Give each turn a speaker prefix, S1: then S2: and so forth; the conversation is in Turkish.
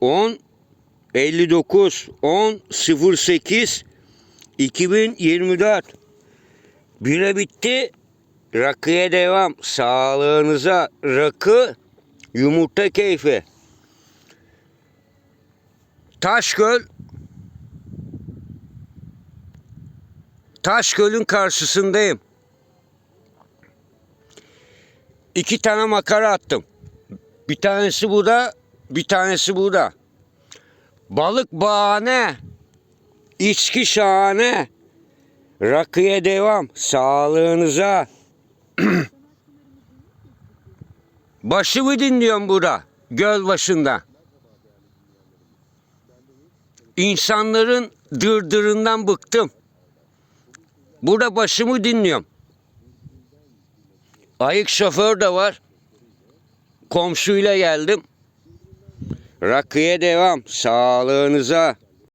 S1: 10 59 10 08 2024 Bire bitti. Rakıya devam. Sağlığınıza rakı, yumurta keyfi. Taşgöl Taşgöl'ün karşısındayım. İki tane makara attım. Bir tanesi burada, bir tanesi burada. Balık bahane, içki şahane, rakıya devam, sağlığınıza. Başımı dinliyorum burada, göl başında. İnsanların dırdırından bıktım. Burada başımı dinliyorum. Ayık şoför de var. Komşuyla geldim. Rakıya devam. Sağlığınıza.